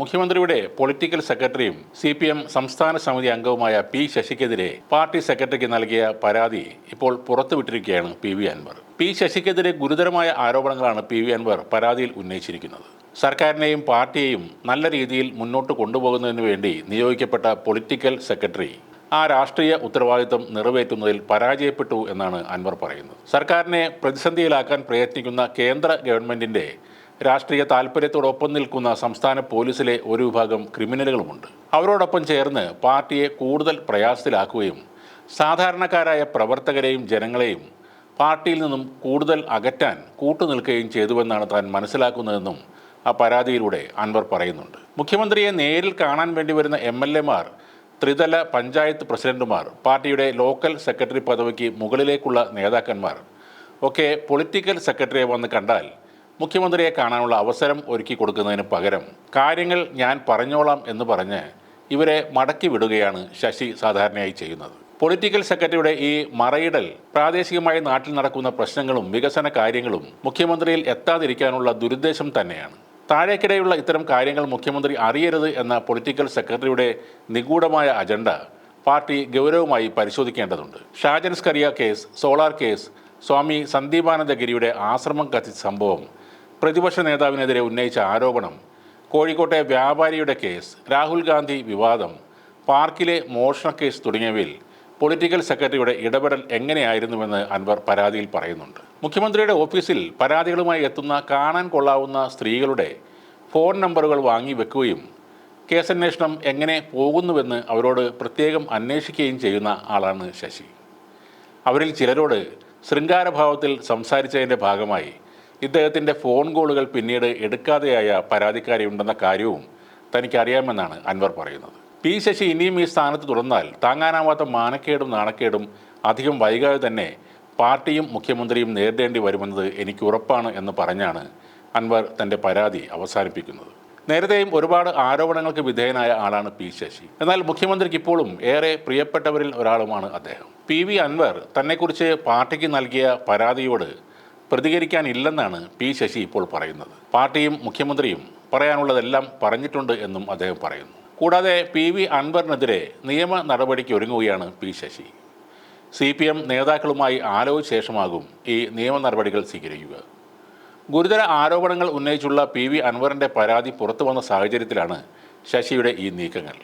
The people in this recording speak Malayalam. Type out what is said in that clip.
മുഖ്യമന്ത്രിയുടെ പൊളിറ്റിക്കൽ സെക്രട്ടറിയും സി പി എം സംസ്ഥാന സമിതി അംഗവുമായ പി ശശിക്കെതിരെ പാർട്ടി സെക്രട്ടറിക്ക് നൽകിയ പരാതി ഇപ്പോൾ പുറത്തുവിട്ടിരിക്കുകയാണ് പി വി അൻവർ. പി ശശിക്കെതിരെ ഗുരുതരമായ ആരോപണങ്ങളാണ് പി വി അൻവർ പരാതിയിൽ ഉന്നയിച്ചിരിക്കുന്നത്. സർക്കാരിനെയും പാർട്ടിയെയും നല്ല രീതിയിൽ മുന്നോട്ട് കൊണ്ടുപോകുന്നതിന് വേണ്ടി നിയോഗിക്കപ്പെട്ട പൊളിറ്റിക്കൽ സെക്രട്ടറി ആ രാഷ്ട്രീയ ഉത്തരവാദിത്വം നിറവേറ്റുന്നതിൽ പരാജയപ്പെട്ടു എന്നാണ് അൻവർ പറയുന്നത്. സർക്കാരിനെ പ്രതിസന്ധിയിലാക്കാൻ പ്രയത്നിക്കുന്ന കേന്ദ്ര ഗവൺമെന്റിന്റെ രാഷ്ട്രീയ താൽപ്പര്യത്തോടൊപ്പം നിൽക്കുന്ന സംസ്ഥാന പോലീസിലെ ഒരു വിഭാഗം ക്രിമിനലുകളുമുണ്ട്. അവരോടൊപ്പം ചേർന്ന് പാർട്ടിയെ കൂടുതൽ പ്രയാസത്തിലാക്കുകയും സാധാരണക്കാരായ പ്രവർത്തകരെയും ജനങ്ങളെയും പാർട്ടിയിൽ നിന്നും കൂടുതൽ അകറ്റാൻ കൂട്ടുനിൽക്കുകയും ചെയ്തുവെന്നാണ് താൻ മനസ്സിലാക്കുന്നതെന്നും ആ പരാതിയിലൂടെ അൻവർ പറയുന്നുണ്ട്. മുഖ്യമന്ത്രിയെ നേരിൽ കാണാൻ വേണ്ടി വരുന്ന എം എൽ എമാർ ത്രിതല പഞ്ചായത്ത് പ്രസിഡന്റുമാർ പാർട്ടിയുടെ ലോക്കൽ സെക്രട്ടറി പദവിക്ക് മുകളിലേക്കുള്ള നേതാക്കന്മാർ ഒക്കെ പൊളിറ്റിക്കൽ സെക്രട്ടറിയെ വന്ന് കണ്ടാൽ മുഖ്യമന്ത്രിയെ കാണാനുള്ള അവസരം ഒരുക്കി കൊടുക്കുന്നതിന് പകരം കാര്യങ്ങൾ ഞാൻ പറഞ്ഞോളാം എന്ന് പറഞ്ഞ് ഇവരെ മടക്കി വിടുകയാണ് ശശി സാധാരണയായി ചെയ്യുന്നത്. പൊളിറ്റിക്കൽ സെക്രട്ടറിയുടെ ഈ മറയിടൽ പ്രാദേശികമായി നാട്ടിൽ നടക്കുന്ന പ്രശ്നങ്ങളും വികസന കാര്യങ്ങളും മുഖ്യമന്ത്രിയിൽ എത്താതിരിക്കാനുള്ള ദുരുദ്ദേശം തന്നെയാണ്. താഴേക്കിടെയുള്ള ഇത്തരം കാര്യങ്ങൾ മുഖ്യമന്ത്രി അറിയരുത് എന്ന പൊളിറ്റിക്കൽ സെക്രട്ടറിയുടെ നിഗൂഢമായ അജണ്ട പാർട്ടി ഗൗരവമായി പരിശോധിക്കേണ്ടതുണ്ട്. Shajan Scaria case solar case Swami സന്ദീപാനന്ദഗിരിയുടെ ആശ്രമം കത്തിച്ച സംഭവം പ്രതിപക്ഷ നേതാവിനെതിരെ ഉന്നയിച്ച ആരോപണം കോഴിക്കോട്ടെ വ്യാപാരിയുടെ കേസ് രാഹുൽ ഗാന്ധി വിവാദം പാർക്കിലെ മോഷണ കേസ് തുടങ്ങിയവയിൽ പൊളിറ്റിക്കൽ സെക്രട്ടറിയുടെ ഇടപെടൽ എങ്ങനെയായിരുന്നുവെന്ന് അൻവർ പരാതിയിൽ പറയുന്നുണ്ട്. മുഖ്യമന്ത്രിയുടെ ഓഫീസിൽ പരാതികളുമായി എത്തുന്ന കാണാൻ കൊള്ളാവുന്ന സ്ത്രീകളുടെ ഫോൺ നമ്പറുകൾ വാങ്ങി വെക്കുകയും കേസന്വേഷണം എങ്ങനെ പോകുന്നുവെന്ന് അവരോട് പ്രത്യേകം അന്വേഷിക്കുകയും ചെയ്യുന്ന ആളാണ് ശശി. അവരിൽ ചിലരോട് ശൃംഗാരഭാവത്തിൽ സംസാരിച്ചതിന്റെ ഭാഗമായി ഇദ്ദേഹത്തിന്റെ ഫോൺ കോളുകൾ പിന്നീട് എടുക്കാതെയായ പരാതിക്കാരിയുണ്ടെന്ന കാര്യവും തനിക്കറിയാമെന്നാണ് അൻവർ പറയുന്നത്. പി ശശി ഇനിയും ഈ സ്ഥാനത്ത് തുടർന്നാൽ താങ്ങാനാവാത്ത മാനക്കേടും നാണക്കേടും അധികം വൈകാതെ തന്നെ പാർട്ടിയും മുഖ്യമന്ത്രിയും നേരിടേണ്ടി വരുമെന്നത് എനിക്ക് ഉറപ്പാണ് എന്ന് പറഞ്ഞാണ് അൻവർ തന്റെ പരാതി അവസാനിപ്പിക്കുന്നത്. നേരത്തെയും ഒരുപാട് ആരോപണങ്ങൾക്ക് വിധേയനായ ആളാണ് പി ശശി. എന്നാൽ മുഖ്യമന്ത്രിക്ക് ഇപ്പോഴും ഏറെ പ്രിയപ്പെട്ടവരിൽ ഒരാളുമാണ് അദ്ദേഹം. പി വി അൻവർ തന്നെക്കുറിച്ച് പാർട്ടിക്ക് നൽകിയ പരാതിയോട് പ്രതികരിക്കാനില്ലെന്നാണ് പി ശശി ഇപ്പോൾ പറയുന്നത്. പാർട്ടിയും മുഖ്യമന്ത്രിയും പറയാനുള്ളതെല്ലാം പറഞ്ഞിട്ടുണ്ട് എന്നും അദ്ദേഹം പറയുന്നു. കൂടാതെ പി വി അൻവറിനെതിരെ നിയമ നടപടിക്ക് ഒരുങ്ങുകയാണ് P Sasi. C P M നേതാക്കളുമായി ആലോചിച്ച ശേഷമാകും ഈ നിയമ നടപടികൾ സ്വീകരിക്കുക. ഗുരുതര ആരോപണങ്ങൾ ഉന്നയിച്ചുള്ള പി വി അൻവറിന്റെ പരാതി പുറത്തു വന്ന സാഹചര്യത്തിലാണ് ശശിയുടെ ഈ നീക്കങ്ങൾ.